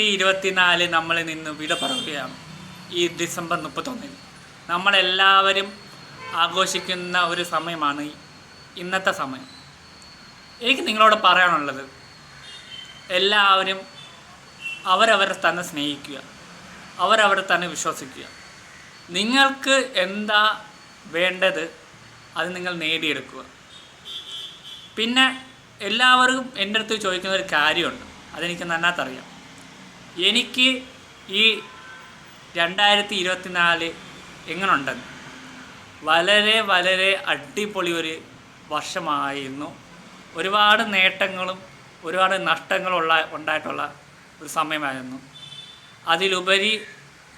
രണ്ടായിരത്തി ഇരുപത്തിനാല് നമ്മളിൽ നിന്ന് വിട പറയുകയാണ്. ഈ ഡിസംബർ മുപ്പത്തൊന്നിന്. നമ്മളെല്ലാവരും ആഘോഷിക്കുന്ന ഒരു സമയമാണ് ഇന്നത്തെ സമയം. എനിക്ക് നിങ്ങളോട് പറയാനുള്ളത് എല്ലാവരും അവരവരെ തന്നെ സ്നേഹിക്കുക അവരവരെ തന്നെ വിശ്വസിക്കുക. നിങ്ങൾക്ക് എന്താ വേണ്ടത് അത് നിങ്ങൾ നേടിയെടുക്കുക. പിന്നെ എല്ലാവർക്കും എന്റെ അടുത്ത് ചോദിക്കുന്ന ഒരു കാര്യമുണ്ട് അതെനിക്ക് നന്നായിട്ടറിയാം എനിക്ക് ഈ രണ്ടായിരത്തി ഇരുപത്തിനാല് എങ്ങനെയുണ്ടെന്ന് വളരെ വളരെ അടിപൊളി ഒരു വർഷമായിരുന്നു. ഒരുപാട് നേട്ടങ്ങളും ഒരുപാട് നഷ്ടങ്ങളുള്ള ഉണ്ടായിട്ടുള്ള ഒരു സമയമായിരുന്നു. അതിലുപരി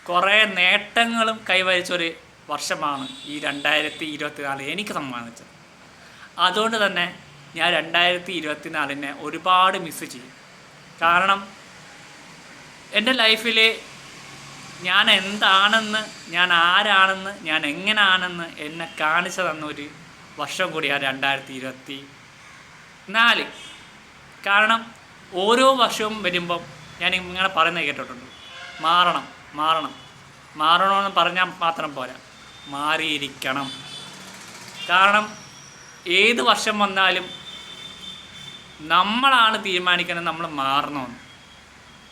കുറേ നേട്ടങ്ങളും കൈവരിച്ചൊരു വർഷമാണ് ഈ രണ്ടായിരത്തി ഇരുപത്തിനാല് എനിക്ക് സമ്മാനിച്ചത്. അതുകൊണ്ട് തന്നെ ഞാൻ രണ്ടായിരത്തി ഇരുപത്തിനാലിനെ ഒരുപാട് മിസ് ചെയ്യും കാരണം എന്റെ ലൈഫിൽ ഞാൻ എന്താണെന്ന് ഞാൻ ആരാണെന്ന് ഞാൻ എങ്ങനെയാണെന്ന് എന്നെ കാണിച്ചു തന്ന ഒരു വർഷം കൂടിയാണ് രണ്ടായിരത്തി ഇരുപത്തി നാല് കാരണം ഓരോ വർഷവും വരുമ്പം ഞാൻ ഇങ്ങനെ പറയുന്നത് കേട്ടിട്ടുണ്ട്. മാറണം മാറണം. മാറണമെന്ന് പറഞ്ഞാൽ മാത്രം പോരാ. മാറിയിരിക്കണം. കാരണം ഏത് വർഷം വന്നാലും നമ്മളാണ് തീരുമാനിക്കുന്നത് നമ്മൾ മാറണമെന്ന്.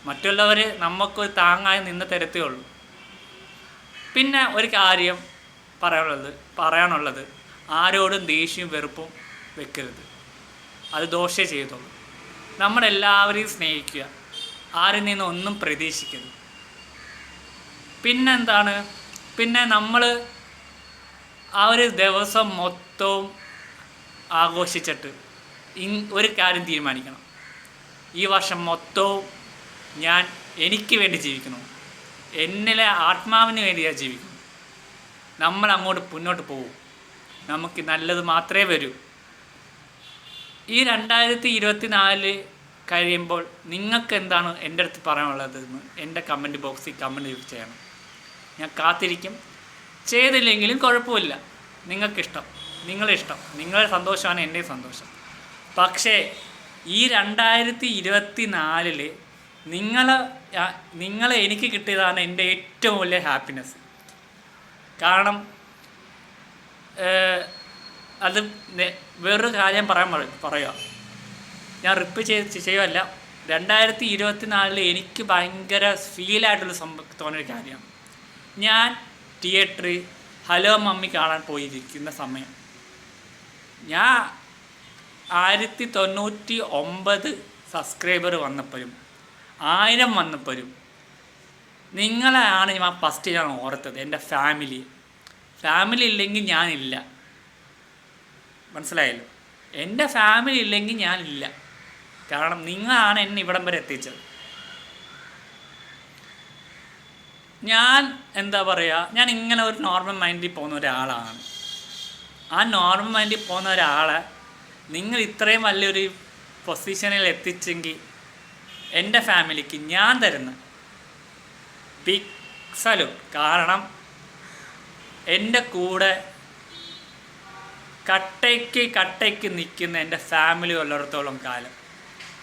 മറ്റുള്ളവർ നമുക്കൊരു താങ്ങായി നിന്ന് തരത്തേ ഉള്ളൂ. പിന്നെ ഒരു കാര്യം പറയാനുള്ളത് പറയാനുള്ളത് ആരോടും ദേഷ്യവും വെറുപ്പും വെക്കരുത്. അത് ദോഷേ ചെയ്തോളൂ. നമ്മളെല്ലാവരെയും സ്നേഹിക്കുക. ആരിൽ നിന്നും ഒന്നും പ്രതീക്ഷിക്കരുത്. പിന്നെന്താണ്? പിന്നെ നമ്മൾ ആ ഒരു ദിവസം മൊത്തവും ആഘോഷിച്ചിട്ട് ഒരു കാര്യം തീരുമാനിക്കണം. ഈ വർഷം മൊത്തവും ഞാൻ എനിക്ക് വേണ്ടി ജീവിക്കുന്നു. എന്നിലെ ആത്മാവിന് വേണ്ടി ഞാൻ ജീവിക്കുന്നു. നമ്മൾ അങ്ങോട്ട് മുന്നോട്ട് പോകും. നമുക്ക് നല്ലത് മാത്രമേ വരൂ. ഈ രണ്ടായിരത്തി ഇരുപത്തി നാല് കഴിയുമ്പോൾ നിങ്ങൾക്ക് എന്താണ് എന്റെ അടുത്ത് പറയാനുള്ളതെന്ന് എന്റെ കമന്റ് ബോക്സിൽ കമന്റ് ചെയ്യണം. ഞാൻ കാത്തിരിക്കും. ചെയ്തില്ലെങ്കിലും കുഴപ്പമില്ല. നിങ്ങൾക്കിഷ്ടം. നിങ്ങളിഷ്ടം. നിങ്ങളുടെ സന്തോഷമാണ് എന്റെ സന്തോഷം. പക്ഷേ ഈ രണ്ടായിരത്തി ഇരുപത്തി നാലിൽ നിങ്ങൾ നിങ്ങളെ എനിക്ക് കിട്ടിയതാണ് എന്റെ ഏറ്റവും വലിയ ഹാപ്പിനെസ് കാരണം അത് വേറൊരു കാര്യം പറയാൻ പറയുക. പറയാം ഞാൻ റിപ്പ് ചെയ്ത് ചെയ്യുമല്ല രണ്ടായിരത്തി ഇരുപത്തി നാലിൽ എനിക്ക് ഭയങ്കര ഫീലായിട്ടുള്ള സംഭവം തോന്നിയൊരു കാര്യമാണ്. ഞാൻ തിയേറ്ററിൽ ഹലോ മമ്മി കാണാൻ പോയിരിക്കുന്ന സമയം. ഞാൻ ആയിരത്തി തൊണ്ണൂറ്റി ഒമ്പത് സബ്സ്ക്രൈബർ വന്നപ്പോഴും ആയിരം വന്നപ്പോഴും നിങ്ങളെയാണ് ഞാൻ ഫസ്റ്റ് ഞാൻ ഓർത്തത് എന്റെ ഫാമിലി ഫാമിലി ഇല്ലെങ്കിൽ ഞാനില്ല. മനസ്സിലായല്ലോ? എന്റെ ഫാമിലി ഇല്ലെങ്കിൽ ഞാനില്ല. കാരണം നിങ്ങളാണ് എന്നെ ഇവിടം വരെ എത്തിച്ചത്. ഞാൻ എന്താ പറയുക ഞാൻ ഇങ്ങനെ ഒരു നോർമൽ മൈൻഡിൽ പോകുന്ന ഒരാളാണ്. ആ നോർമൽ മൈൻഡിൽ പോകുന്ന ഒരാളെ നിങ്ങൾ ഇത്രയും വലിയൊരു പൊസിഷനിൽ എത്തിച്ചെങ്കിൽ എന്റെ ഫാമിലിക്ക് ഞാൻ തരുന്ന ബിഗ് സലൂട്ട് കാരണം എന്റെ കൂടെ കട്ടയ്ക്ക് കട്ടയ്ക്ക് നിൽക്കുന്ന എന്റെ ഫാമിലി ഉള്ളിടത്തോളം കാലം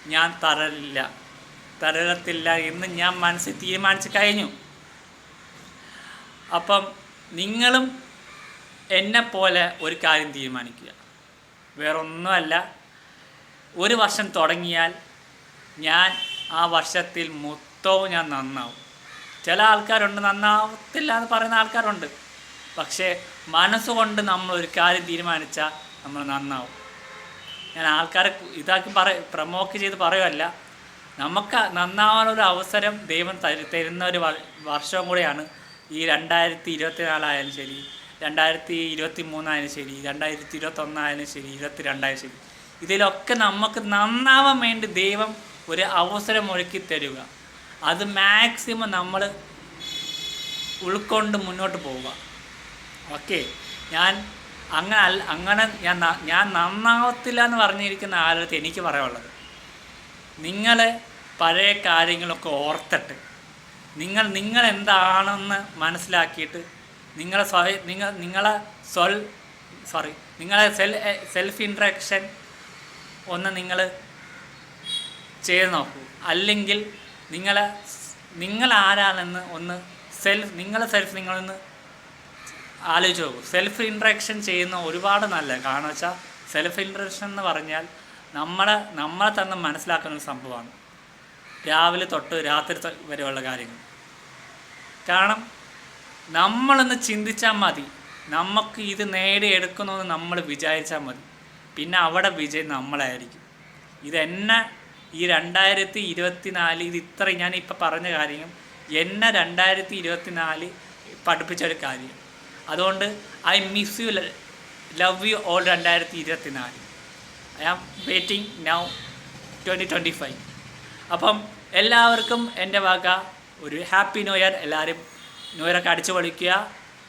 ഞാൻ തരലില്ല. തരത്തില്ല എന്ന് ഞാൻ മനസ്സിൽ തീരുമാനിച്ച് കഴിഞ്ഞു. അപ്പം നിങ്ങളും എന്നെപ്പോലെ ഒരു കാര്യം തീരുമാനിക്കുക. വേറൊന്നുമല്ല. ഒരു വർഷം തുടങ്ങിയാൽ ഞാൻ ആ വർഷത്തിൽ മൊത്തവും ഞാൻ നന്നാവും. ചില ആൾക്കാരുണ്ട് നന്നാവത്തില്ല എന്ന് പറയുന്ന ആൾക്കാരുണ്ട്. പക്ഷേ മനസ്സുകൊണ്ട് നമ്മൾ ഒരു കാര്യം തീരുമാനിച്ചാൽ നമ്മൾ നന്നാവും. ഞാൻ ആൾക്കാരെ ഇതാക്കി പറ പ്രമോക്ക് ചെയ്ത് പറയുമല്ല നമുക്ക് നന്നാവാനൊരു അവസരം ദൈവം തരു തരുന്ന ഒരു വർഷം വർഷവും കൂടെയാണ് ഈ രണ്ടായിരത്തി ഇരുപത്തി നാലായാലും ശരി രണ്ടായിരത്തി ഇരുപത്തി മൂന്നായാലും ശരി രണ്ടായിരത്തി ഇരുപത്തൊന്നായാലും ശരി ഇരുപത്തി രണ്ടായാലും ശരി. ഇതിലൊക്കെ നമുക്ക് നന്നാവാൻ വേണ്ടി ദൈവം ഒരു അവസരം ഒരുക്കി തരിക. അത് മാക്സിമം നമ്മൾ ഉൾക്കൊണ്ട് മുന്നോട്ട് പോവുക. ഓക്കെ ഞാൻ അങ്ങനെ അല്ല അങ്ങനെ ഞാൻ ഞാൻ നന്നാവത്തില്ല എന്ന് പറഞ്ഞിരിക്കുന്ന ആളടുത്ത് എനിക്ക് പറയാനുള്ളത്. നിങ്ങൾ പഴയ കാര്യങ്ങളൊക്കെ ഓർത്തിട്ട് നിങ്ങൾ നിങ്ങൾ എന്താണെന്ന് മനസ്സിലാക്കിയിട്ട് നിങ്ങളെ സ്വയം നിങ്ങൾ നിങ്ങളെ സ്വൽ സോറി നിങ്ങളെ സെൽ സെൽഫ് ഇൻട്രക്ഷൻ ഒന്ന് നിങ്ങൾ ചെയ്ത് നോക്കൂ അല്ലെങ്കിൽ നിങ്ങളെ നിങ്ങൾ ആരാണെന്ന് ഒന്ന് സെൽഫ് നിങ്ങളെ സെൽഫ് നിങ്ങളൊന്ന് ആലോചിച്ച് നോക്കൂ. സെൽഫ് ഇൻട്രാക്ഷൻ ചെയ്യുന്ന ഒരുപാട് നല്ല കാരണം വെച്ചാൽ സെൽഫ് ഇൻട്രാക്ഷൻ എന്ന് പറഞ്ഞാൽ നമ്മളെ നമ്മളെ തന്നെ മനസ്സിലാക്കുന്ന ഒരു സംഭവമാണ്. രാവിലെ തൊട്ട് രാത്രി വരെയുള്ള കാര്യങ്ങൾ. കാരണം നമ്മളൊന്ന് ചിന്തിച്ചാൽ മതി. നമുക്ക് ഇത് നേടിയെടുക്കണമെന്ന് നമ്മൾ വിചാരിച്ചാൽ മതി. പിന്നെ അവിടെ വിജയം നമ്മളായിരിക്കും. ഇതെന്നെ ഈ രണ്ടായിരത്തി ഇരുപത്തി നാല് ഇത് ഇത്ര ഞാൻ ഇപ്പം പറഞ്ഞ കാര്യം എന്നെ രണ്ടായിരത്തി ഇരുപത്തി നാല് പഠിപ്പിച്ച ഒരു കാര്യം. അതുകൊണ്ട് I miss you love you all രണ്ടായിരത്തി ഇരുപത്തി നാല് I am waiting now twenty twenty five അപ്പം എല്ലാവർക്കും എന്റെ വക ഒരു ഹാപ്പി ന്യൂ ഇയർ എല്ലാവരും ന്യൂ ഇയറൊക്കെ അടിച്ചു പൊളിക്കുക.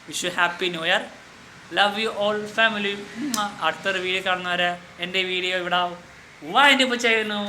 Vishu happy new year love you all family അടുത്തൊരു വീഡിയോ കാണുന്നവരെ എന്റെ വീഡിയോ ഇവിടെ വൈൻഡ് ചെയ്യുന്നു